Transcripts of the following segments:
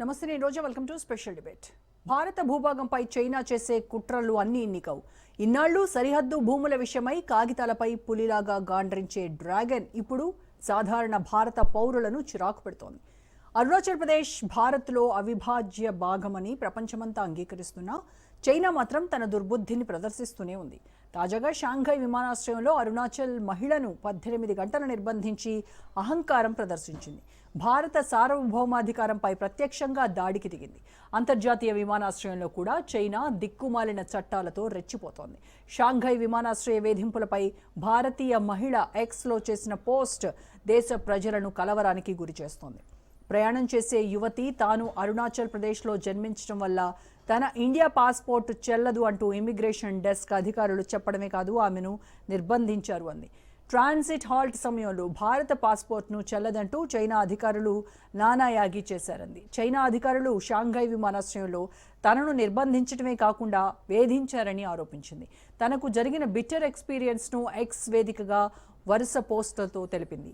నమస్తే నేను Roja. Welcome to special debate భారత భూభాగంపై చైనా చేసే కుట్రలు అన్ని ఎన్నికవు. ఇన్నాళ్ళు సరిహద్దు భూముల విషయమై కాగితాలపై పులిలాగా గాండ్రించే డ్రాగన్ ఇప్పుడు సాధారణ భారత పౌరులను చిరాకు పెడుతోంది. అరుణాచల్ ప్రదేశ్ భారత్లో అవిభాజ్య భాగమని ప్రపంచమంతా అంగీకరిస్తున్నా చైనా మాత్రం తన దుర్బుద్ధిని ప్రదర్శిస్తూనే ఉంది. తాజాగా షాంఘై విమానాశ్రయంలో అరుణాచల్ మహిళను పద్దెనిమిది గంటలు నిర్బంధించి అహంకారం ప్రదర్శించింది. భారత సార్వభౌమాధికారంపై ప్రత్యక్షంగా దాడికి దిగింది. అంతర్జాతీయ విమానాశ్రయంలో కూడా చైనా దిక్కుమాలిన చట్టాలతో రెచ్చిపోతోంది. షాంఘై విమానాశ్రయ వేధింపులపై భారతీయ మహిళ ఎక్స్లో చేసిన పోస్ట్ దేశ ప్రజలను కలవరానికి గురి చేస్తోంది. ప్రయాణం చేసే యువతి తాను అరుణాచల్ ప్రదేశ్లో జన్మించడం వల్ల తన ఇండియా పాస్పోర్ట్ చెల్లదు అంటూ ఇమిగ్రేషన్ డెస్క్ అధికారులు చెప్పడమే కాదు ఆమెను నిర్బంధించారు అంది. ట్రాన్సిట్ హాల్ట్ సమయంలో భారత పాస్పోర్ట్ను చెల్లదంటూ చైనా అధికారులు నానాయాగి చేశారంది. చైనా అధికారులు షాంఘై విమానాశ్రయంలో తనను నిర్బంధించడమే కాకుండా వేధించారని ఆరోపించింది. తనకు జరిగిన బిట్టర్ ఎక్స్పీరియన్స్ను ఎక్స్ వేదికగా వరుస పోస్టులతో తెలిపింది.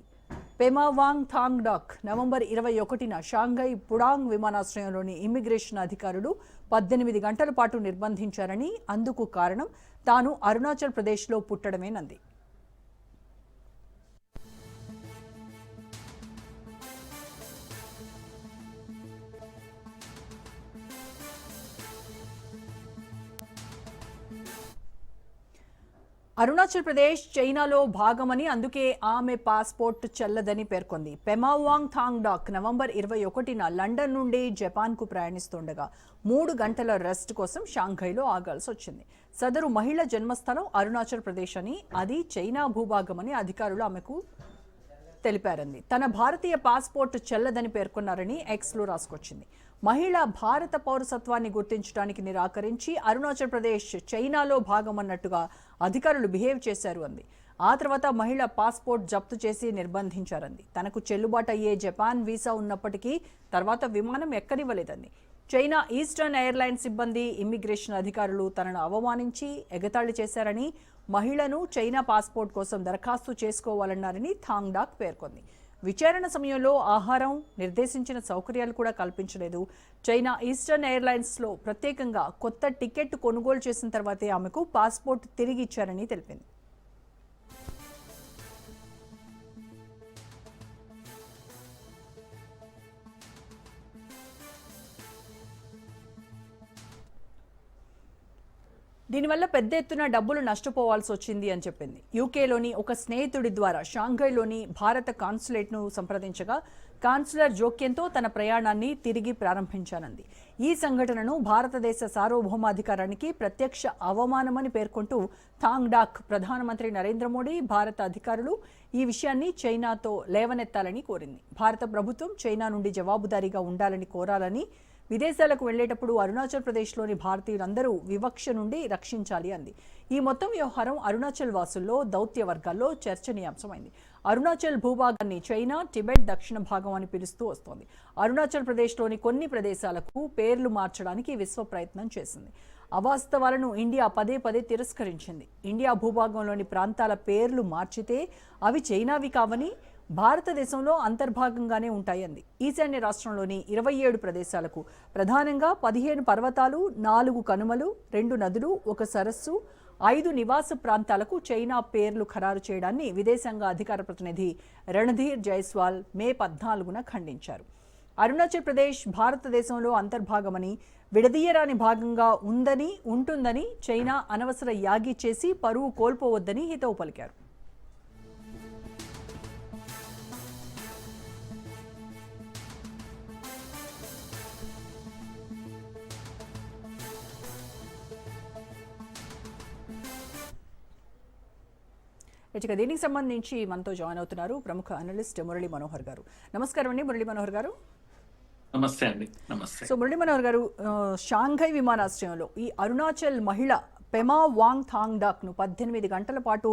పెమావాంగ్ థాంగ్ డాక్ నవంబర్ ఇరవై ఒకటిన షాంఘై పుడాంగ్ విమానాశ్రయంలోని ఇమ్మిగ్రేషన్ అధికారులు పద్దెనిమిది గంటల పాటు నిర్బంధించారని అందుకు కారణం తాను అరుణాచల్ ప్రదేశ్లో పుట్టడమేనంది. అరుణాచల్ ప్రదేశ్ చైనాలో భాగమని అందుకే ఆమె పాస్పోర్ట్ చెల్లదని పేర్కొంది. పెమావాంగ్ థాంగ్ డాక్ నవంబర్ ఇరవై ఒకటిన లండన్ నుండి జపాన్కు ప్రయాణిస్తుండగా మూడు గంటల రెస్ట్ కోసం షాంఘైలో ఆగాల్సి వచ్చింది. సదరు మహిళ జన్మస్థలం అరుణాచల్ ప్రదేశ్ అని అది చైనా భూభాగమని అధికారులు ఆమెకు తెలిపారంది. తన భారతీయ పాస్పోర్ట్ చెల్లదని పేర్కొన్నారని ఎక్స్లో రాసుకొచ్చింది. మహిళ భారత పౌరసత్వాన్ని గుర్తించడానికి నిరాకరించి అరుణాచల్ ప్రదేశ్ చైనాలో భాగమన్నట్టుగా అధికారులు బిహేవ్ చేశారు అంది. ఆ తర్వాత మహిళ పాస్పోర్ట్ జప్తు చేసి నిర్బంధించారంది. తనకు చెల్లుబాటు అయ్యే జపాన్ వీసా ఉన్నప్పటికీ తర్వాత విమానం ఎక్కనివ్వలేదంది. చైనా ఈస్టర్న్ ఎయిర్లైన్ సిబ్బంది ఇమ్మిగ్రేషన్ అధికారులు తనను అవమానించి ఎగతాళి చేశారని మహిళను చైనా పాస్పోర్ట్ కోసం దరఖాస్తు చేసుకోవాలన్నారని థాంగ్డాక్ పేర్కొంది. విచారణ సమయంలో ఆహారం నిర్దేశించిన సౌకర్యాలు కూడా కల్పించలేదు. చైనా ఈస్టర్న్ ఎయిర్లైన్స్లో ప్రత్యేకంగా కొత్త టికెట్ కొనుగోలు చేసిన తర్వాతే ఆమెకు పాస్పోర్ట్ తిరిగి ఇచ్చారని తెలిపింది. దీనివల్ల పెద్ద ఎత్తున డబ్బులు నష్టపోవాల్సి వచ్చింది అని చెప్పింది. యూకేలోని ఒక స్నేహితుడి ద్వారా షాంఘైలోని భారత కాన్సులేట్ను సంప్రదించగా కాన్సులర్ జోక్యంతో తన ప్రయాణాన్ని తిరిగి ప్రారంభించానంది. ఈ సంఘటనను భారతదేశ సార్వభౌమాధికారానికి ప్రత్యక్ష అవమానమని పేర్కొంటూ థాంగ్డాక్ ప్రధానమంత్రి నరేంద్ర మోడీ భారత అధికారులు ఈ విషయాన్ని చైనాతో లేవనెత్తాలని కోరింది. భారత ప్రభుత్వం చైనా నుండి జవాబుదారీగా ఉండాలని కోరాలని విదేశాలకు వెళ్ళేటప్పుడు అరుణాచల్ ప్రదేశ్లోని భారతీయులందరూ వివక్ష నుండి రక్షించాలి అంది. ఈ మొత్తం వ్యవహారం అరుణాచల్ వాసుల్లో దౌత్య వర్గాల్లో చర్చనీయాంశమైంది. అరుణాచల్ భూభాగాన్ని చైనా టిబెట్ దక్షిణ భాగం అని పిలుస్తూ వస్తోంది. అరుణాచల్ ప్రదేశ్లోని కొన్ని ప్రదేశాలకు పేర్లు మార్చడానికి విశ్వ ప్రయత్నం చేసింది. అవాస్తవాలను ఇండియా పదే పదే తిరస్కరించింది. ఇండియా భూభాగంలోని ప్రాంతాల పేర్లు మార్చితే అవి చైనావి కావని భారతదేశంలో అంతర్భాగంగానే ఉంటాయంది. ఈశాన్య రాష్ట్రంలోని ఇరవై ఏడు ప్రదేశాలకు ప్రధానంగా పదిహేను పర్వతాలు నాలుగు కనుమలు రెండు నదులు ఒక సరస్సు ఐదు నివాస ప్రాంతాలకు చైనా పేర్లు ఖరారు చేయడాన్ని విదేశాంగ అధికార ప్రతినిధి రణధీర్ జైస్వాల్ మే పద్నాలుగున ఖండించారు. అరుణాచల్ ప్రదేశ్ భారతదేశంలో అంతర్భాగమని విడదీయరాని భాగంగా ఉందని ఉంటుందని చైనా అనవసర యాగి చేసి పరువు కోల్పోవద్దని హితవు పలికారు. ఇక దీనికి సంబంధించి మనతో జాయిన్ అవుతున్నారు ప్రముఖ అనలిస్ట్ మురళీ మనోహర్ గారు. నమస్కారం అండి మురళీ మనోహర్ గారు. నమస్తే అండి నమస్తే. సో మురళీ మనోహర్ గారు షాంఘై విమానాశ్రయంలో ఈ అరుణాచల్ మహిళ పెమా వాంగ్ థాంగ్ డాక్ను పద్దెనిమిది గంటల పాటు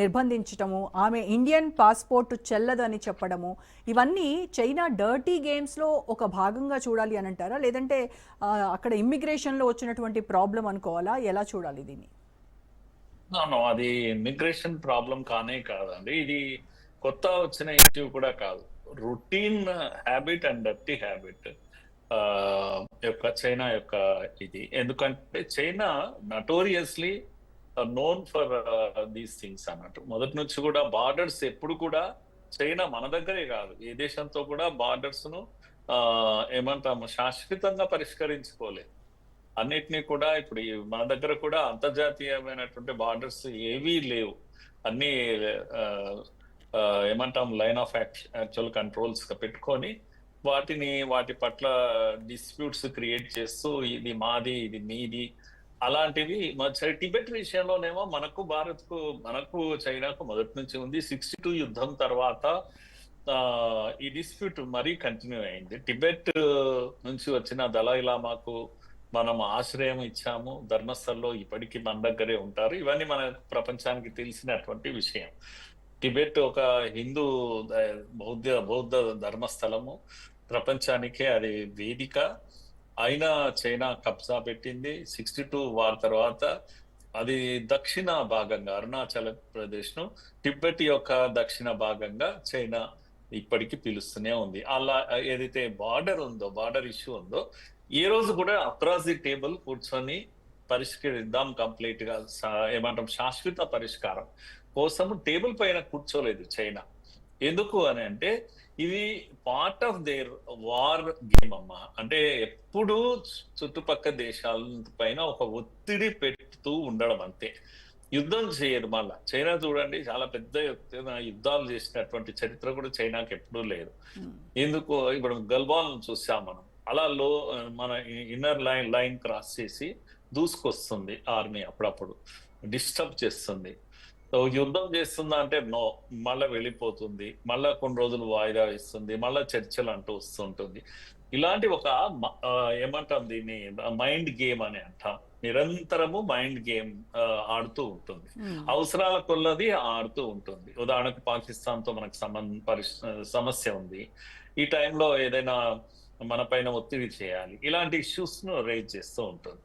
నిర్బంధించటము ఆమె ఇండియన్ పాస్పోర్ట్ చెల్లదని చెప్పడము ఇవన్నీ చైనా డర్టీ గేమ్స్లో ఒక భాగంగా చూడాలి అని అంటారా? లేదంటే అక్కడ ఇమ్మిగ్రేషన్లో వచ్చినటువంటి ప్రాబ్లం అనుకోవాలా? ఎలా చూడాలి దీన్ని? అది ఇమిగ్రేషన్ ప్రాబ్లం కానే కాదండి. ఇది కొత్త వచ్చిన ఇష్యూ కూడా కాదు. Routine habit and dirty habit ఆ, యొక్క చైనా యొక్క ఇది. ఎందుకంటే China notoriously known for these things అన్నట్టు. మొదటి నుంచి కూడా బార్డర్స్ ఎప్పుడు కూడా చైనా మన దగ్గరే కాదు. ఏ దేశంతో కూడా బార్డర్స్ను ఆ, ఏమంటాము శాశ్వతంగా పరిష్కరించుకోలేదు. అన్నిటినీ కూడా ఇప్పుడు ఈ మన దగ్గర కూడా అంతర్జాతీయమైనటువంటి బార్డర్స్ ఏవీ లేవు. అన్ని ఏమంటాం లైన్ ఆఫ్ యాక్చువల్ కంట్రోల్స్ పెట్టుకొని వాటిని వాటి పట్ల డిస్ప్యూట్స్ క్రియేట్ చేస్తూ ఇది మాది ఇది మీది అలాంటివి సరే టిబెట్ విషయంలోనేమో మనకు భారత్కు మనకు చైనాకు మొదటి నుంచి ఉంది. సిక్స్టీ టూ యుద్ధం తర్వాత ఈ డిస్ప్యూట్ మరీ కంటిన్యూ అయింది. టిబెట్ నుంచి వచ్చిన దళాయి లామాకు మనం ఆశ్రయం ఇచ్చాము ధర్మస్థల్లో ఇప్పటికీ మన దగ్గరే ఉంటారు. ఇవన్నీ మన ప్రపంచానికి తెలిసినటువంటి విషయం. టిబెట్ ఒక హిందూ బౌద్ధ బౌద్ధ ధర్మస్థలము. ప్రపంచానికే అది వేదిక. అయినా చైనా కబ్జా పెట్టింది. సిక్స్టీ టూ వార్ తర్వాత అది దక్షిణ భాగంగా అరుణాచల్ ప్రదేశ్ను టిబెట్ యొక్క దక్షిణ భాగంగా చైనా ఇప్పటికీ పిలుస్తూనే ఉంది. అలా ఏదైతే బార్డర్ ఉందో బార్డర్ ఇష్యూ ఉందో ఏ రోజు కూడా అక్రాస్ ది టేబుల్ కూర్చొని పరిష్కరిద్దాం కంప్లీట్గా ఏమంటాం శాశ్వత పరిష్కారం కోసం టేబుల్ పైన కూర్చోలేదు చైనా. ఎందుకు అని అంటే ఇది part of their war game అమ్మా. అంటే ఎప్పుడు చుట్టుపక్క దేశాల పైన ఒక ఒత్తిడి పెడుతూ ఉండడం అంతే. యుద్ధం చేయరు మళ్ళా. చైనా చూడండి చాలా పెద్ద యుద్ధాలు చేసినటువంటి చరిత్ర కూడా చైనాకి ఎప్పుడూ లేదు. ఎందుకు? ఇప్పుడు గల్వాన్ చూసాం మనం. అలా లో మన ఇన్నర్ లైన్ లైన్ క్రాస్ చేసి దూసుకొస్తుంది ఆర్మీ అప్పుడప్పుడు. డిస్టర్బ్ చేస్తుంది. సో యుద్ధం చేస్తుందా అంటే నో. మళ్ళా వెళ్ళిపోతుంది. మళ్ళా కొన్ని రోజులు వాయిదా ఇస్తుంది మళ్ళా చర్చలు అంటూ వస్తుంటుంది. ఇలాంటి ఒక ఏమంటాం దీన్ని? మైండ్ గేమ్ అని అంటాం. నిరంతరము మైండ్ గేమ్ ఆడుతూ ఉంటుంది. అవసరాల కొల్లది ఆడుతూ ఉంటుంది. ఉదాహరణకు పాకిస్తాన్తో మనకు సంబంధ పరిస్ సమస్య ఉంది. ఈ టైంలో ఏదైనా మన పైన ఒత్తిడి చేయాలి. ఇలాంటి ఇష్యూస్ను రేజ్ చేస్తూ ఉంటుంది.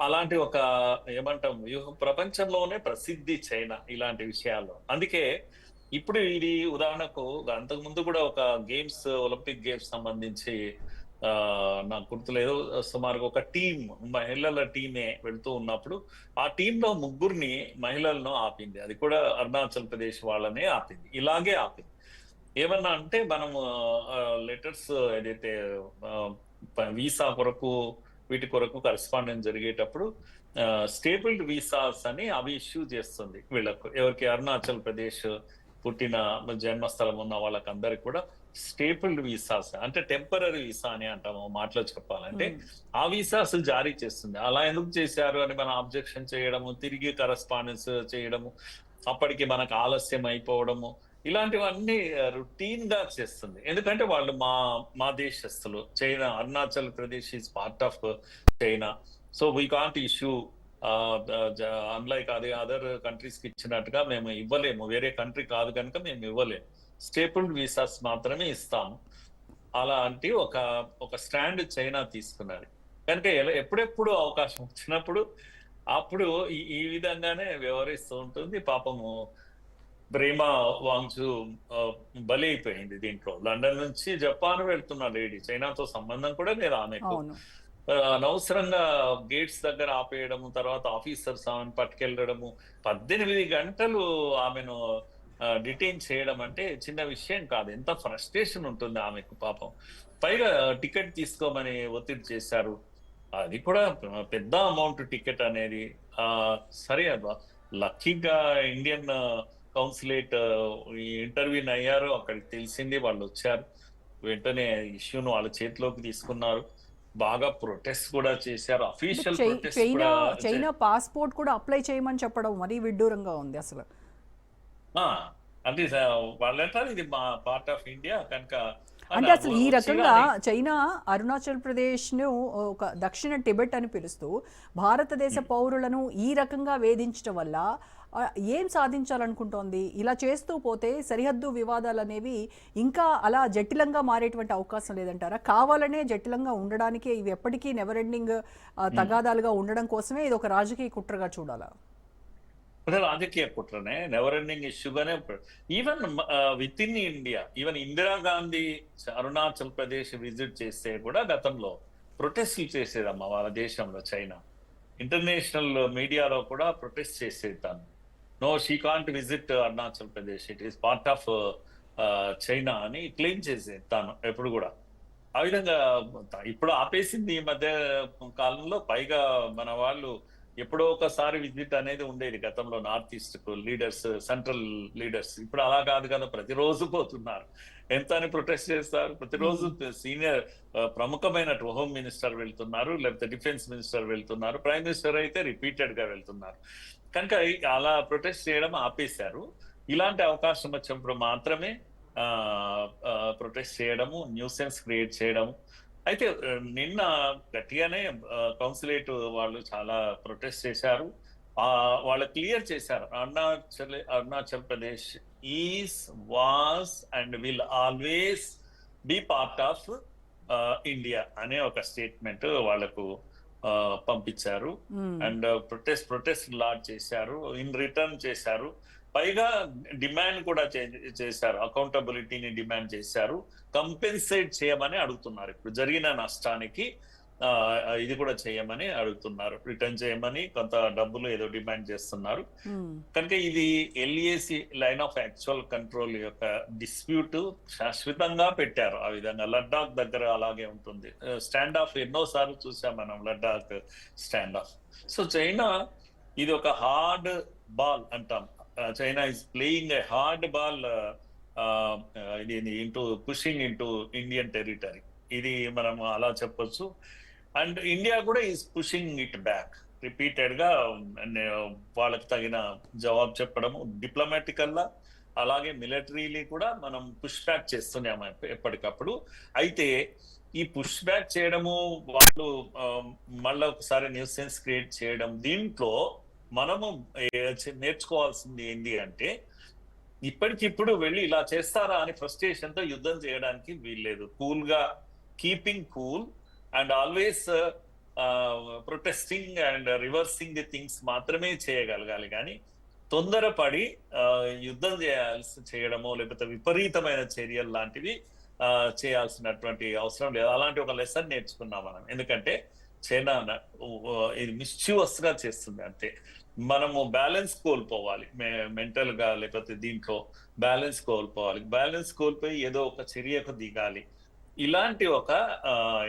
అలాంటి ఒక ఏమంటాం వ్యూహం ప్రపంచంలోనే ప్రసిద్ధి చైనా ఇలాంటి విషయాల్లో. అందుకే ఇప్పుడు ఇది ఉదాహరణకు అంతకు ముందు కూడా ఒక గేమ్స్ ఒలింపిక్ గేమ్స్ సంబంధించి నాకు గుర్తులేదు. సుమారుగా ఒక టీం మహిళల టీమే వెళుతూ ఉన్నప్పుడు ఆ టీంలో ముగ్గురిని మహిళలను ఆపింది. అది కూడా అరుణాచల్ ప్రదేశ్ వాళ్ళనే ఆపింది. ఇలాగే ఆపింది. ఏమన్నా అంటే మనము లెటర్స్ ఏదైతే వీసా కొరకు వీటి కొరకు కరెస్పాండెన్స్ జరిగేటప్పుడు స్టేబుల్డ్ వీసాస్ అని అవి ఇష్యూ చేస్తుంది వీళ్ళకు. ఎవరికి అరుణాచల్ ప్రదేశ్ పుట్టిన జన్మస్థలం ఉన్న వాళ్ళకందరికి కూడా స్టేబుల్డ్ వీసాస్ అంటే టెంపరీ వీసా అని అంటాము మాటలో చెప్పాలంటే ఆ వీసాస్ జారీ చేస్తుంది. అలా ఎందుకు చేశారు అని మనం అబ్జెక్షన్ చేయడము తిరిగి కరస్పాండెన్స్ చేయడము అప్పటికి మనకు ఆలస్యం అయిపోవడము ఇలాంటివన్నీ రుటీన్గా చేస్తుంది. ఎందుకంటే వాళ్ళు మా మా దేశస్తులు China Arunachal Pradesh is part of China. So we can't issue unlike అదే అదర్ కంట్రీస్కి ఇచ్చినట్టుగా మేము ఇవ్వలేము. వేరే కంట్రీ కాదు కనుక మేము ఇవ్వలేము. స్టేపుల్డ్ వీసాస్ మాత్రమే ఇస్తాము అలాంటి ఒక ఒక స్టాండ్ చైనా తీసుకున్నది. కనుక ఎలా- ఎప్పుడెప్పుడు అవకాశం వచ్చినప్పుడు అప్పుడు ఈ ఈ విధంగానే వ్యవహరిస్తూ ఉంటుంది. పాపము ప్రేమ వాంగ్చు బలి అయిపోయింది దీంట్లో. లండన్ నుంచి జపాన్ వెళ్తున్న లేడీ చైనాతో సంబంధం కూడా లేదు ఆమెకు. అనవసరంగా గేట్స్ దగ్గర ఆపేయడము తర్వాత ఆఫీసర్స్ ఆమెను పట్టుకెళ్ళడము పద్దెనిమిది గంటలు ఆమెను డిటైన్ చేయడం అంటే చిన్న విషయం కాదు. ఎంత ఫ్రస్ట్రేషన్ ఉంటుంది ఆమెకు పాపం. పైగా టికెట్ తీసుకోమని ఒత్తిడి చేశారు. అది కూడా పెద్ద అమౌంట్ టికెట్ అనేది. ఆ సరే అబ్బా లక్కీగా ఇండియన్ కౌన్సిలేట్ ఇంటర్వ్యూని అయ్యారు. అక్కడికి తెలిసింది వాళ్ళు వచ్చారు. వెంటనే ఇష్యూను వాళ్ళ చేతిలోకి తీసుకున్నారు. బాగా ప్రొటెస్ట్ కూడా చేశారు. అఫీషియల్ చైనా చైనా పాస్పోర్ట్ కూడా అప్లై చేయమని చెప్పడం మరీ విడ్డూరంగా ఉంది అసలు. అంటే వాళ్ళంటారు ఇది మా పార్ట్ ఆఫ్ ఇండియా కనుక అంటే అసలు ఈ రకంగా చైనా అరుణాచల్ ప్రదేశ్ను ఒక దక్షిణ టిబెట్ అని పిలుస్తూ భారతదేశ పౌరులను ఈ రకంగా వేధించడం వల్ల ఏం సాధించాలనుకుంటోంది? ఇలా చేస్తూ పోతే సరిహద్దు వివాదాలు అనేవి ఇంకా అలా జటిలంగా మారేటువంటి అవకాశం లేదంటారా? కావాలనే జటిలంగా ఉండడానికే ఇవి ఎప్పటికీ నెవర్ ఎండింగ్ తగాదాలుగా ఉండడం కోసమే ఇది ఒక రాజకీయ కుట్రగా చూడాలా? అంటే రాజకీయ కుట్రనే. Never ending ఇష్యూగానే even with in India even Indira Gandhi Arunachal Pradesh visit చేస్తే కూడా గతంలో ప్రొటెస్ట్లు చేసేదమ్మా వాళ్ళ దేశంలో చైనా ఇంటర్నేషనల్ మీడియాలో కూడా ప్రొటెస్ట్ చేసేది తాను. No she can't visit Arunachal Pradesh it is part of China అని క్లెయిమ్ చేసేది తాను ఎప్పుడు కూడా. ఆ విధంగా ఇప్పుడు ఆపేసింది ఈ మధ్య కాలంలో పైగా మన వాళ్ళు ఎప్పుడో ఒకసారి విజిట్ అనేది ఉండేది గతంలో నార్త్ ఈస్ట్కు లీడర్స్ సెంట్రల్ లీడర్స్ ఇప్పుడు అలా కాదు కదా ప్రతిరోజు పోతున్నారు. ఎంత అని ప్రొటెస్ట్ చేస్తారు? ప్రతిరోజు సీనియర్ ప్రముఖమైన హోమ్ మినిస్టర్ వెళ్తున్నారు లేకపోతే డిఫెన్స్ మినిస్టర్ వెళ్తున్నారు ప్రైమ్ మినిస్టర్ అయితే రిపీటెడ్గా వెళ్తున్నారు. కనుక అలా ప్రొటెస్ట్ చేయడం ఆపేశారు. ఇలాంటి అవకాశం వచ్చినప్పుడు మాత్రమే ప్రొటెస్ట్ చేయడము న్యూసెన్స్ క్రియేట్ చేయడము అయితే నిన్న గట్టిగానే కౌన్సిలేట్ వాళ్ళు చాలా ప్రొటెస్ట్ చేశారు. వాళ్ళు క్లియర్ చేశారు. Arunachal Arunachal Pradesh is was and will always be part of India అనే ఒక స్టేట్మెంట్ వాళ్ళకు పంపించారు. అండ్ ప్రొటెస్ట్ ప్రొటెస్ట్ లాడ్ చేశారు. ఇన్ రిటర్న్ చేశారు. పైగా డిమాండ్ కూడా చేశారు. అకౌంటబిలిటీని డిమాండ్ చేశారు. కంపెన్సేట్ చేయమని అడుగుతున్నారు. ఇప్పుడు జరిగిన నష్టానికి ఇది కూడా చేయమని అడుగుతున్నారు. రిటర్న్ చేయమని కొంత డబ్బులు ఏదో డిమాండ్ చేస్తున్నారు. మ్మ్. కనుక ఇది LAC line of actual control యొక్క డిస్ప్యూట్ శాశ్వతంగా పెట్టారు. ఆ విధంగా లడ్డాక్ దగ్గర అలాగే ఉంటుంది. స్టాండ్ ఆఫ్ ఎన్నో సార్లు చూసాం మనం Ladakh stand off. So China ఇది ఒక హార్డ్ బాల్ అంటాం. China is playing a hard ball ఇది into pushing into Indian territory ఇది మనం అలా చెప్పొచ్చు. అండ్ ఇండియా కూడా ఈస్ పుషింగ్ ఇట్ బ్యాక్ రిపీటెడ్గా వాళ్ళకి తగిన జవాబు చెప్పడము. డిప్లొమాటికల్లా అలాగే మిలిటరీలీ కూడా మనం పుష్ బ్యాక్ చేస్తున్నాము ఎప్పటికప్పుడు. అయితే ఈ పుష్ బ్యాక్ చేయడము వాళ్ళు మళ్ళీ ఒకసారి ఒకసారి న్యూసెన్స్ క్రియేట్ చేయడం దీంట్లో మనము నేర్చుకోవాల్సింది ఏంటి అంటే ఇప్పటికిప్పుడు వెళ్ళి ఇలా చేస్తారా అని ఫ్రస్ట్రేషన్తో యుద్ధం చేయడానికి వీల్లేదు. కూల్గా keeping cool and always protesting and reversing the things మాత్రమే చేయగలగాలి. కానీ తొందరపడి యుద్ధం చేయాల్సి చేయడమో లేకపోతే విపరీతమైన చర్యలు లాంటివి చేయాల్సినటువంటి అవసరం లేదు. అలాంటి ఒక లెసన్ నేర్చుకున్నాం మనం. ఎందుకంటే చైనా ఇది మిస్చ్యూవస్గా చేస్తుంది అంతే. మనము బ్యాలెన్స్ కోల్పోవాలి. మెంటల్గా లేకపోతే దీంట్లో బ్యాలెన్స్ కోల్పోవాలి. బ్యాలెన్స్ కోల్పోయి ఏదో ఒక చర్యకు దిగాలి. ఇలాంటి ఒక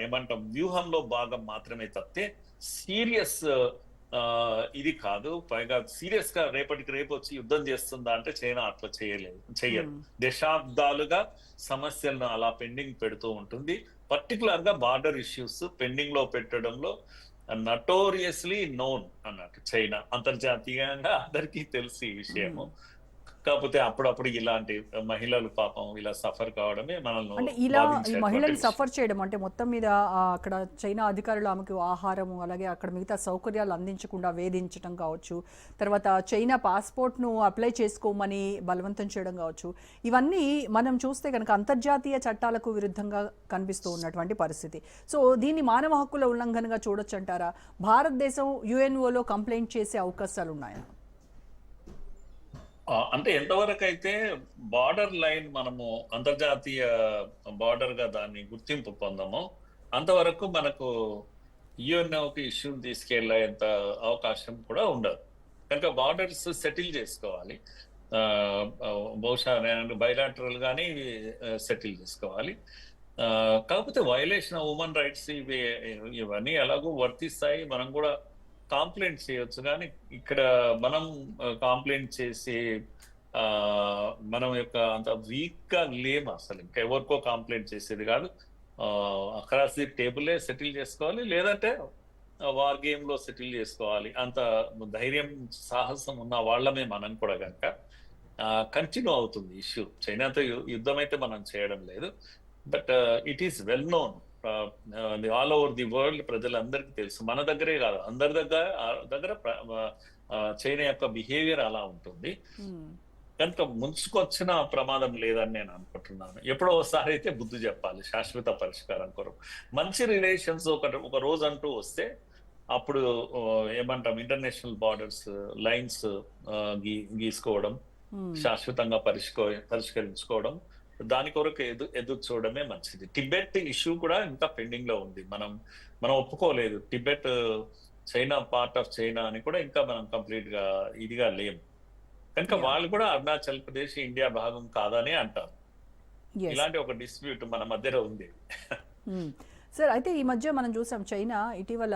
ఏమంటాం వ్యూహంలో భాగం మాత్రమే తప్పితే సీరియస్ ఇది కాదు. పైగా సీరియస్గా రేపటికి రేపు వచ్చి యుద్ధం చేస్తుందా అంటే చైనా అట్లా చేయలేదు చెయ్యదు. మ్మ్. దశాబ్దాలుగా సమస్యలను అలా పెండింగ్ పెడుతూ ఉంటుంది. పర్టికులర్గా బార్డర్ ఇష్యూస్ పెండింగ్లో పెట్టడంలో నటోరియస్లీ నోన్ అన్నట్టు చైనా అంతర్జాతీయంగా అందరికీ తెలుసు ఈ విషయము. కాకపోతే అప్పుడప్పుడు ఇలాంటి మహిళలు పాపం ఇలా సఫర్ కావడమే మనల్ని అంటే ఇలా మహిళలు. సఫర్ చేయడం అంటే మొత్తం మీద అక్కడ చైనా అధికారులు ఆమెకు ఆహారము అలాగే అక్కడ మిగతా సౌకర్యాలు అందించకుండా వేధించడం కావచ్చు తర్వాత చైనా పాస్పోర్ట్ను అప్లై చేసుకోమని బలవంతం చేయడం కావచ్చు ఇవన్నీ మనం చూస్తే కనుక అంతర్జాతీయ చట్టాలకు విరుద్ధంగా కనిపిస్తూ ఉన్నటువంటి పరిస్థితి. సో దీన్ని మానవ హక్కుల ఉల్లంఘనగా చూడొచ్చు అంటారా భారతదేశం యుఎన్ఓలో కంప్లైంట్ చేసే అవకాశాలు ఉన్నాయా అంటే ఎంతవరకు అయితే బార్డర్ లైన్ మనము అంతర్జాతీయ బార్డర్గా దాన్ని గుర్తింపు పొందమో అంతవరకు మనకు యుఎన్ఓకి ఇష్యూ తీసుకెళ్ళేంత అవకాశం కూడా ఉండదు. కనుక బార్డర్స్ సెటిల్ చేసుకోవాలి. బహుశా నేను బయలాటరల్ గానీ సెటిల్ చేసుకోవాలి. కాకపోతే వైలేషన్ ఉమెన్ రైట్స్ ఇవి ఇవన్నీ ఎలాగో వర్తిస్తాయి. మనం కూడా కాంప్లైంట్ చేయొచ్చు. కానీ ఇక్కడ మనం కాంప్లైంట్ చేసి మనం యొక్క అంత వీక్గా లేము అసలు. ఇంకా ఎవరికో కాంప్లైంట్ చేసేది కాదు. అక్రాస్ ది టేబులే సెటిల్ చేసుకోవాలి. లేదంటే వార్ గేమ్లో సెటిల్ చేసుకోవాలి. అంత ధైర్యం సాహసం ఉన్న వాళ్ళమే మనం కూడా కనుక కంటిన్యూ అవుతుంది ఇష్యూ చైనాతో యుద్ధం అయితే మనం చేయడం లేదు. But it is well known all over the world ప్రజలందరికీ తెలుసు మన దగ్గరే కాదు అందరి దగ్గర దగ్గర చైనా యొక్క బిహేవియర్ అలా ఉంటుంది. కనుక ముంచుకొచ్చిన ప్రమాదం లేదని నేను అనుకుంటున్నాను ఎప్పుడో ఒకసారి అయితే బుద్ధి చెప్పాలి శాశ్వత పరిష్కారం కొరకు మంచి రిలేషన్స్ ఒక ఒక రోజు అంటూ వస్తే అప్పుడు ఏమంటాం ఇంటర్నేషనల్ బార్డర్స్ లైన్స్ గీ గీసుకోవడం. శాశ్వతంగా పరిష్కో పరిష్కరించుకోవడం దాని కొరకు ఎదు ఎదురు చూడడమే మంచిది టిబెట్ ఇష్యూ కూడా ఇంకా పెండింగ్లో ఉంది మనం మనం ఒప్పుకోలేదు Tibet China part of China అని కూడా ఇంకా మనం కంప్లీట్గా ఇదిగా లేం కనుక. వాళ్ళు కూడా అరుణాచల్ ప్రదేశ్ ఇండియా భాగం కాదని అంటారు. ఇలాంటి ఒక డిస్ప్యూట్ మన మధ్యలో ఉంది. సార్ అయితే ఈ మధ్య మనం చూసాం చైనా ఇటీవల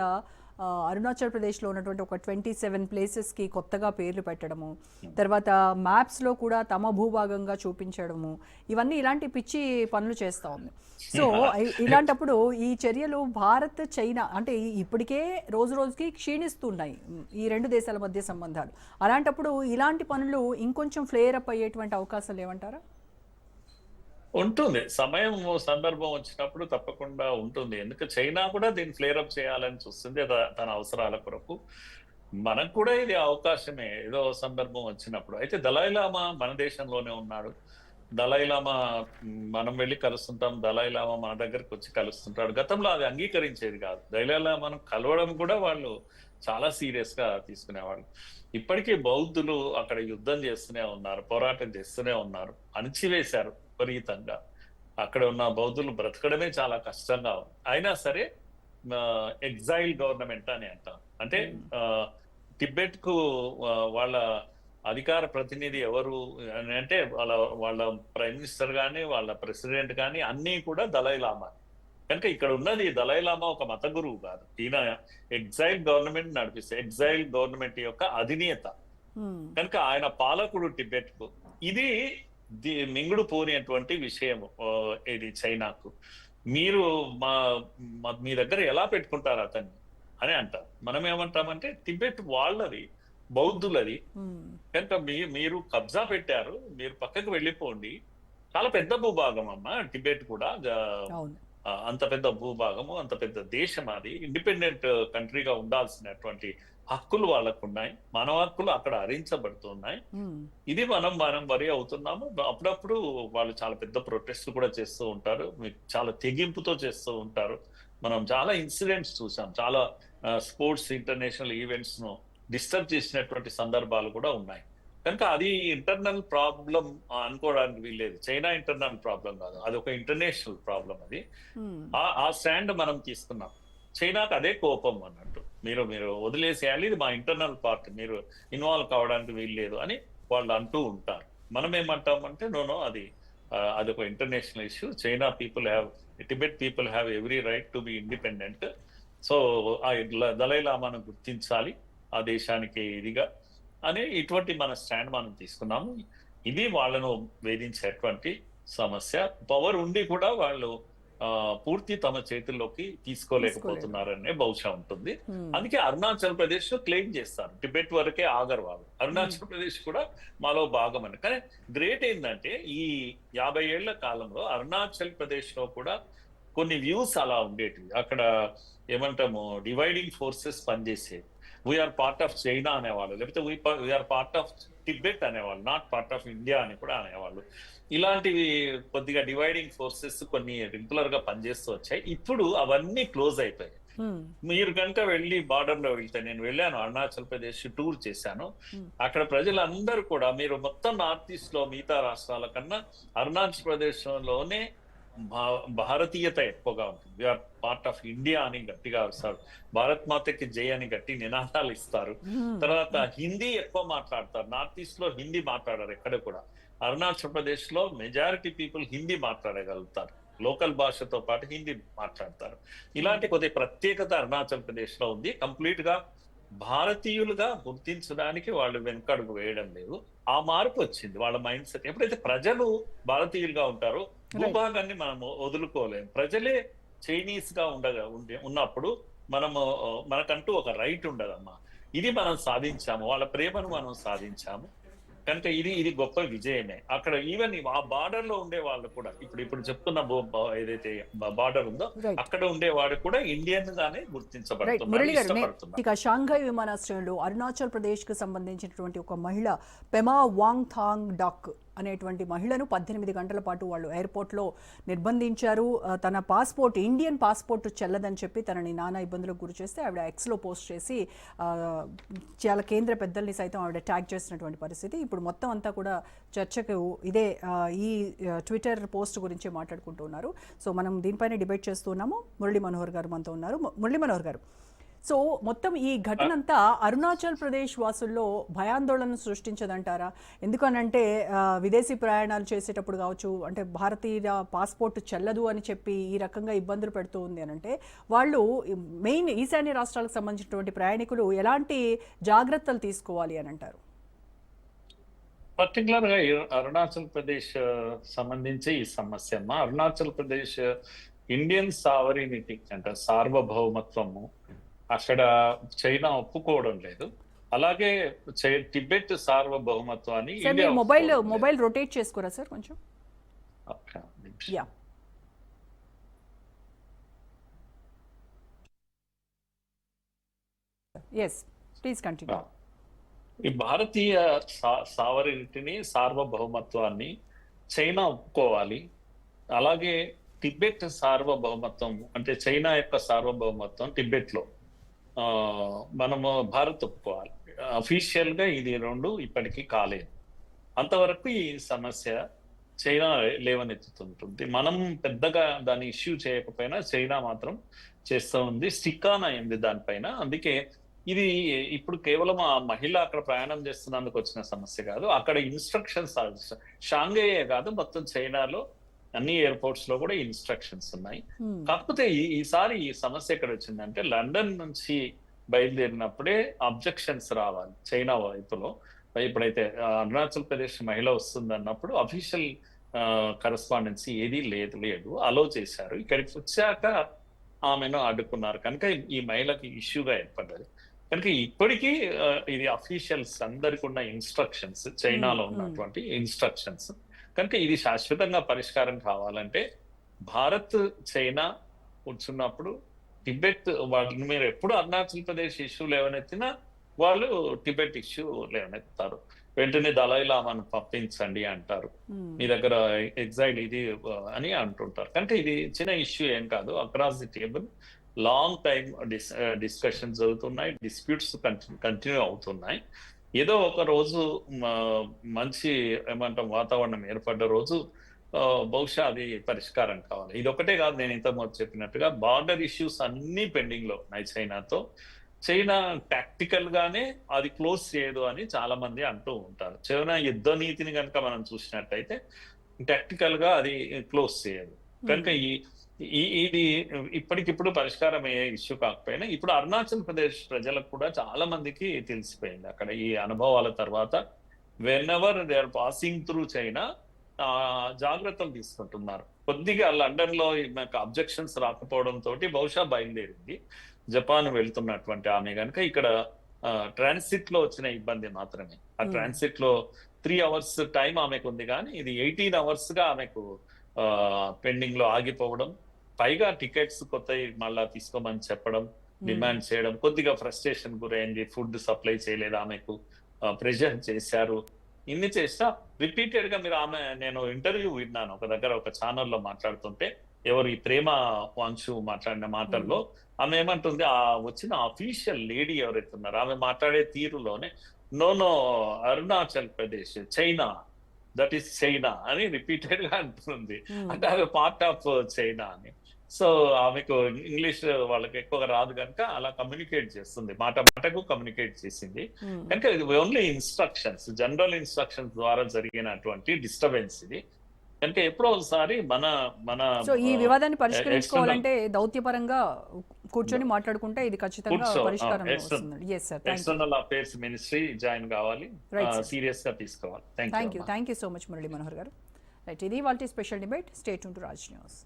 అరుణాచల్ ప్రదేశ్లో ఉన్నటువంటి ఒక ట్వంటీ సెవెన్ ప్లేసెస్కి కొత్తగా పేర్లు పెట్టడము తర్వాత మ్యాప్స్లో కూడా తమ భూభాగంగా చూపించడము ఇవన్నీ ఇలాంటి పిచ్చి పనులు చేస్తూ ఉంది. సో ఇ- ఇలాంటప్పుడు ఈ చర్యలు భారత్ చైనా అంటే ఇప్పటికే రోజు రోజుకి క్షీణిస్తున్నాయి ఈ రెండు దేశాల మధ్య సంబంధాలు. అలాంటప్పుడు ఇలాంటి పనులు ఇంకొంచెం ఫ్లేర్ అప్ అయ్యేటువంటి అవకాశాలు ఏమంటారా? ఉంటుంది. సమయం సందర్భం వచ్చినప్పుడు తప్పకుండా ఉంటుంది. ఎందుకంటే చైనా కూడా దీన్ని ఫ్లేరప్ అప్ చేయాలని చూస్తుంది. తన అవసరాల కొరకు. మనకు కూడా ఇది అవకాశమే. ఏదో సందర్భం వచ్చినప్పుడు. అయితే దలైలామా మన దేశంలోనే ఉన్నాడు. దలైలామా మనం వెళ్ళి కలుస్తుంటాం. దలైలామా మన దగ్గరకు వచ్చి కలుస్తుంటాడు. గతంలో అది అంగీకరించేది కాదు. దలైలామాను కలవడం కూడా వాళ్ళు చాలా సీరియస్గా తీసుకునేవాళ్ళు. ఇప్పటికీ బౌద్ధులు అక్కడ యుద్ధం చేస్తూనే ఉన్నారు పోరాటం చేస్తూనే ఉన్నారు. అణిచివేశారు. విపరీతంగా. అక్కడ ఉన్న బౌద్ధులు బ్రతకడమే చాలా కష్టంగా ఉంది. అయినా సరే ఎగ్జైల్ గవర్నమెంట్ అని అంటాం. అంటే టిబెట్కు వాళ్ళ అధికార ప్రతినిధి ఎవరు అని అంటే వాళ్ళ వాళ్ళ ప్రైమ్ మినిస్టర్ కానీ వాళ్ళ ప్రెసిడెంట్ కానీ అన్నీ కూడా దలైలామా కనుక ఇక్కడ ఉన్నది దలైలామా ఒక మత గురువు కాదు. ఈయన ఎగ్జైల్ గవర్నమెంట్ నడిపిస్తే ఎగ్జైల్ గవర్నమెంట్ యొక్క అధినేత. కనుక ఆయన పాలకుడు టిబెట్కు ఇది మింగుడు పోనిటువంటి విషయం ఇది చైనాకు. మీరు మా మా- దగ్గర ఎలా పెట్టుకుంటారు అతన్ని అని అంటారు. మనం ఏమంటామంటే టిబెట్ వాళ్ళది బౌద్ధులది. కనుక మీ మీరు కబ్జా పెట్టారు మీరు పక్కకు వెళ్ళిపోండి. చాలా పెద్ద భూభాగం అమ్మ టిబెట్ కూడా. అంత పెద్ద భూభాగము అంత పెద్ద దేశం అది. ఇండిపెండెంట్ కంట్రీగా ఉండాల్సినటువంటి హక్కులు వాళ్ళకు ఉన్నాయి మానవ హక్కులు అక్కడ హరించబడుతున్నాయి. ఇది మనం మనం వరి అవుతున్నాము. అప్పుడప్పుడు వాళ్ళు చాలా పెద్ద ప్రొటెస్ట్ కూడా చేస్తూ ఉంటారు. చాలా తెగింపుతో చేస్తూ ఉంటారు. మనం చాలా ఇన్సిడెంట్స్ చూసాం. చాలా స్పోర్ట్స్ ఇంటర్నేషనల్ ఈవెంట్స్ను డిస్టర్బ్ చేసినటువంటి సందర్భాలు కూడా ఉన్నాయి. కనుక అది ఇంటర్నల్ ప్రాబ్లం అనుకోవడానికి వీల్లేదు. చైనా ఇంటర్నల్ ప్రాబ్లం కాదు. అది ఒక ఇంటర్నేషనల్ ప్రాబ్లం అది. ఆ స్టాండ్ మనం తీసుకున్నాం. చైనాకు అదే కోపం అన్నట్టు. మీరు మీరు వదిలేసేయాలి ఇది మా ఇంటర్నల్ పార్ట్. మీరు ఇన్వాల్వ్ కావడానికి వీల్లేదు అని వాళ్ళు అంటూ ఉంటారు. మనం ఏమంటామంటే నోనో అది అది ఒక international issue China people have Tibet people have every right to be independent so ఆ దళైలామాను గుర్తించాలి ఆ దేశానికి ఇదిగా. అని ఇటువంటి మన స్టాండ్ మనం తీసుకున్నాము. ఇది వాళ్ళను వేధించేటువంటి సమస్య. పవర్ ఉండి కూడా వాళ్ళు పూర్తి తమ చేతుల్లోకి తీసుకోలేకపోతున్నారనే బహుశా ఉంటుంది. అందుకే అరుణాచల్ ప్రదేశ్ క్లెయిమ్ చేస్తారు. టిబెట్ వరకే ఆగరు వాళ్ళు. అరుణాచల్ ప్రదేశ్ కూడా మాలో భాగం అని కానీ గ్రేట్ ఏంటంటే ఈ యాభై ఏళ్ళ కాలంలో అరుణాచల్ ప్రదేశ్లో కూడా కొన్ని వ్యూస్ అలా ఉండేటివి. అక్కడ ఏమంటాము డివైడింగ్ ఫోర్సెస్ పనిచేసేవి. వీఆర్ పార్ట్ ఆఫ్ చైనా అనేవాళ్ళు. లేకపోతే వీఆర్ పార్ట్ ఆఫ్ టిబెట్ అనేవాళ్ళు. నాట్ పార్ట్ ఆఫ్ ఇండియా అని కూడా అనేవాళ్ళు. ఇలాంటివి కొద్దిగా డివైడింగ్ ఫోర్సెస్ కొన్ని రెగ్యులర్గా పనిచేస్తూ వచ్చాయి. ఇప్పుడు అవన్నీ క్లోజ్ అయిపోయాయి. మీరు కనుక వెళ్ళి బార్డర్లో వెళ్తే నేను వెళ్ళాను అరుణాచల్ ప్రదేశ్ టూర్ చేశాను. అక్కడ ప్రజలందరూ కూడా మీరు మొత్తం నార్త్ ఈస్ట్లో మిగతా రాష్ట్రాల కన్నా అరుణాచల్ ప్రదేశ్లోనే భారతీయత ఎక్కువగా ఉంటుంది. వీఆర్ పార్ట్ ఆఫ్ ఇండియా అని గట్టిగా అరుస్తారు. భారత్ మాతకి జై అని గట్టి నినాదాలు ఇస్తారు. తర్వాత హిందీ ఎక్కువ మాట్లాడతారు. నార్త్ ఈస్ట్లో హిందీ మాట్లాడారు ఎక్కడ కూడా. అరుణాచల్ ప్రదేశ్లో మెజారిటీ పీపుల్ హిందీ మాట్లాడగలుగుతారు. లోకల్ భాషతో పాటు హిందీ మాట్లాడతారు. ఇలాంటి కొద్ది ప్రత్యేకత అరుణాచల్ ప్రదేశ్లో ఉంది. కంప్లీట్గా భారతీయులుగా గుర్తించడానికి వాళ్ళు వెనకడుగు వేయడం లేదు. ఆ మార్పు వచ్చింది. వాళ్ళ మైండ్ సెట్ ఎప్పుడైతే ప్రజలు భారతీయులుగా ఉంటారో భూభాగాన్ని మనం వదులుకోలేము ప్రజలే చైనీస్గా ఉండగా ఉండే ఉన్నప్పుడు మనము మనకంటూ ఒక రైట్ ఉండదమ్మా. ఇది మనం సాధించాము. వాళ్ళ ప్రేమను మనం సాధించాము. కనుక ఇది ఇది గొప్ప విజయమే. అక్కడ ఈవెన్ ఆ బార్డర్లో ఉండే వాళ్ళు కూడా ఇప్పుడు ఇప్పుడు చెప్తున్న ఏదైతే బార్డర్ ఉందో అక్కడ ఉండేవాడు కూడా ఇండియన్ గానే రైట్ గుర్తించబడుతున్నారు మురళి గారు నే- ఇష్టపడుతున్నారు. ఇక షాంఘై విమానాశ్రయంలో అరుణాచల్ ప్రదేశ్కు సంబంధించినటువంటి ఒక మహిళ పెమా వాంగ్ థాంగ్ డాక్. అనేటువంటి మహిళను పద్దెనిమిది గంటల పాటు వాళ్ళు ఎయిర్పోర్ట్లో నిర్బంధించారు. తన పాస్పోర్ట్ ఇండియన్ పాస్పోర్ట్ చెల్లదని చెప్పి తనని నానా ఇబ్బందులకు గురి చేస్తే ఆవిడ ఎక్స్లో పోస్ట్ చేసి చాలా కేంద్ర పెద్దల్ని సైతం ఆవిడ ట్యాగ్ చేసినటువంటి పరిస్థితి. ఇప్పుడు మొత్తం అంతా కూడా చర్చకు ఇదే ఈ ట్విట్టర్ పోస్ట్ గురించి మాట్లాడుకుంటూ ఉన్నారు. సో మనం దీనిపైన డిబేట్ చేస్తున్నాము మురళీ మనోహర్ గారు మనతో ఉన్నారు. మురళి మురళీ మనోహర్ గారు. సో మొత్తం ఈ ఘటన అంతా అరుణాచల్ ప్రదేశ్ వాసుల్లో భయాందోళన సృష్టించదంటారా? ఎందుకనంటే విదేశీ ప్రయాణాలు చేసేటప్పుడు కావచ్చు అంటే భారతీయ పాస్పోర్ట్ చెల్లదు అని చెప్పి ఈ రకంగా ఇబ్బందులు పెడుతూ ఉంది అని అంటే వాళ్ళు మెయిన్ ఈశాన్య రాష్ట్రాలకు సంబంధించినటువంటి ప్రయాణికులు ఎలాంటి జాగ్రత్తలు తీసుకోవాలి అని అంటారు? పర్టికులర్గా అరుణాచల్ ప్రదేశ్ సంబంధించి ఈ సమస్య అరుణాచల్ ప్రదేశ్ ఇండియన్ సావరీనిటీ అంటే సార్వభౌమత్వము అక్కడ చైనా ఒప్పుకోవడం లేదు. అలాగే టిబెట్ సార్వభౌమత్వాన్ని మొబైల్. మొబైల్ రొటేట్ చేసుకోరా సార్ కొంచెం. యా. ఎస్ ప్లీజ్ కంటిన్యూ ఈ భారతీయ సావరినిటిని సార్వభౌమత్వాన్ని చైనా ఒప్పుకోవాలి. అలాగే టిబెట్ సార్వభౌమత్వం అంటే చైనా యొక్క సార్వభౌమత్వం టిబెట్లో ఆ, మనము భారత్ ఒప్పుకోవాలి. అఫీషియల్గా ఇది రెండు ఇప్పటికీ కాలేదు. అంతవరకు ఈ సమస్య చైనా లేవనెత్తుతుంటుంది. మనం పెద్దగా దాన్ని ఇష్యూ చేయకపోయినా చైనా మాత్రం చేస్తూ ఉంది. స్టిక్ ఆన్ అయింది దానిపైన. అందుకే ఇది ఇప్పుడు కేవలం ఆ మహిళ అక్కడ ప్రయాణం చేస్తున్నందుకు వచ్చిన సమస్య కాదు. అక్కడ ఇన్స్ట్రక్షన్స్ షాంఘైయే కాదు మొత్తం చైనాలో అన్ని ఎయిర్పోర్ట్స్లో కూడా ఇన్స్ట్రక్షన్స్ ఉన్నాయి. కాకపోతే ఈ- ఈసారి ఈ సమస్య ఎక్కడ వచ్చిందంటే లండన్ నుంచి బయలుదేరినప్పుడే అబ్జెక్షన్స్ రావాలి. చైనా వైపులో. ఇప్పుడైతే అరుణాచల్ ప్రదేశ్ మహిళ వస్తుంది అన్నప్పుడు అఫీషియల్ కరస్పాండెన్సీ ఏదీ లేదు లేదు. అలో చేశారు. ఇక్కడికి వచ్చాక ఆమెను అడ్డుకున్నారు కనుక ఈ మహిళకి ఇష్యూగా ఏర్పడ్డది. కనుక ఇప్పటికీ ఇది అఫీషియల్స్ అందరికి ఉన్న ఇన్స్ట్రక్షన్స్ చైనాలో Hmm, hmm. ఉన్నటువంటి ఇన్స్ట్రక్షన్స్ కనుక ఇది శాశ్వతంగా పరిష్కారం కావాలంటే భారత్ చైనా కూర్చున్నప్పుడు టిబెట్ వాళ్ళు మీరు ఎప్పుడు అరుణాచల్ ప్రదేశ్ ఇష్యూ లేవనెత్తినా వాళ్ళు టిబెట్ ఇష్యూ లేవనెత్తారు. వెంటనే దళాయి లామాను పంపించండి అంటారు. మీ దగ్గర ఎగ్జైల్ ఇది అని అంటుంటారు. కనుక ఇది చిన్న ఇష్యూ ఏం కాదు. Across the table long time dis discussions జరుగుతున్నాయి. డిస్ప్యూట్స్ కంటిన్యూ అవుతున్నాయి. ఏదో ఒక రోజు మంచి ఏమంటాం వాతావరణం ఏర్పడ్డ రోజు బహుశా అది పరిష్కారం కావాలి. ఇది ఒకటే కాదు నేను ఇంతకుముందు చెప్పినట్టుగా బార్డర్ ఇష్యూస్ అన్ని పెండింగ్లో ఉన్నాయి చైనాతో. చైనా టాక్టికల్ గానే అది క్లోజ్ చేయదు అని చాలా మంది అంటూ ఉంటారు. చైనా యుద్ధ నీతిని కనుక మనం చూసినట్టయితే టాక్టికల్గా అది క్లోజ్ చేయదు. కనుక ఈ- ఇది ఇప్పటికిప్పుడు పరిష్కారం అయ్యే ఇష్యూ కాకపోయినా ఇప్పుడు అరుణాచల్ ప్రదేశ్ ప్రజలకు కూడా చాలా మందికి తెలిసిపోయింది. అక్కడ ఈ అనుభవాల తర్వాత whenever they are passing through China జాగ్రత్తలు తీసుకుంటున్నారు. కొద్దిగా లండన్లో అబ్జెక్షన్స్ రాకపోవడం తోటి బహుశా బయలుదేరింది. జపాన్ వెళ్తున్నటువంటి ఆమె కనుక ఇక్కడ ట్రాన్సిట్లో వచ్చిన ఇబ్బంది మాత్రమే. ఆ. ట్రాన్సిట్లో త్రీ అవర్స్ టైం ఆమెకు ఉంది కానీ ఇది ఎయిటీన్ అవర్స్గా ఆమెకు పెండింగ్లో ఆగిపోవడం పైగా టికెట్స్ కొత్త మళ్ళా తీసుకోమని చెప్పడం డిమాండ్ చేయడం కొద్దిగా ఫ్రస్ట్రేషన్ గురైంది ఫుడ్ సప్లై చేయలేదు ఆమెకు ప్రెషర్ చేశారు. ఇన్ని చేసినా రిపీటెడ్గా మీరు ఆమె నేను ఇంటర్వ్యూ విన్నాను ఒక దగ్గర ఒక ఛానల్లో మాట్లాడుతుంటే ఎవరు ఈ ప్రేమ వాంశు మాట్లాడిన మాటల్లో ఆమె ఏమంటుంది ఆ వచ్చిన అఫీషియల్ లేడీ ఎవరైతే ఉన్నారో ఆమె మాట్లాడే తీరులోనే no no Arunachal Pradesh China that is China అని రిపీటెడ్గా అంటుంది అంటే అది పార్ట్ ఆఫ్ చైనా అని. సో ఆమెకు ఇంగ్లీష్ వాళ్ళకి ఎక్కువగా రాదు కనుక అలా కమ్యూనికేట్ చేస్తుంది. మాట మాటకు కమ్యూనికేట్ చేసింది. కనుక ఇది ఓన్లీ ఇన్స్ట్రక్షన్స్ జనరల్ ఇన్స్ట్రక్షన్స్ ద్వారా జరిగినటువంటి డిస్టర్బెన్స్ ఇది. కనుక ఎప్పుడో ఒకసారి మన మన సో ఈ వివాదాన్ని పరిష్కరించుకోవాలంటే దౌత్యపరంగా కూర్చొని మాట్లాడుకుంటే ఇది ఖచ్చితంగా పరిష్కారం ఎక్స్టర్నల్ అఫేర్స్ మినిస్ట్రీ జాయిన్ కావాలి. సీరియస్గా తీసుకోవాలి. Thank you thank you so much Murali Manohar garu. Right ఇది వాళ్ళ special debate state to Raj news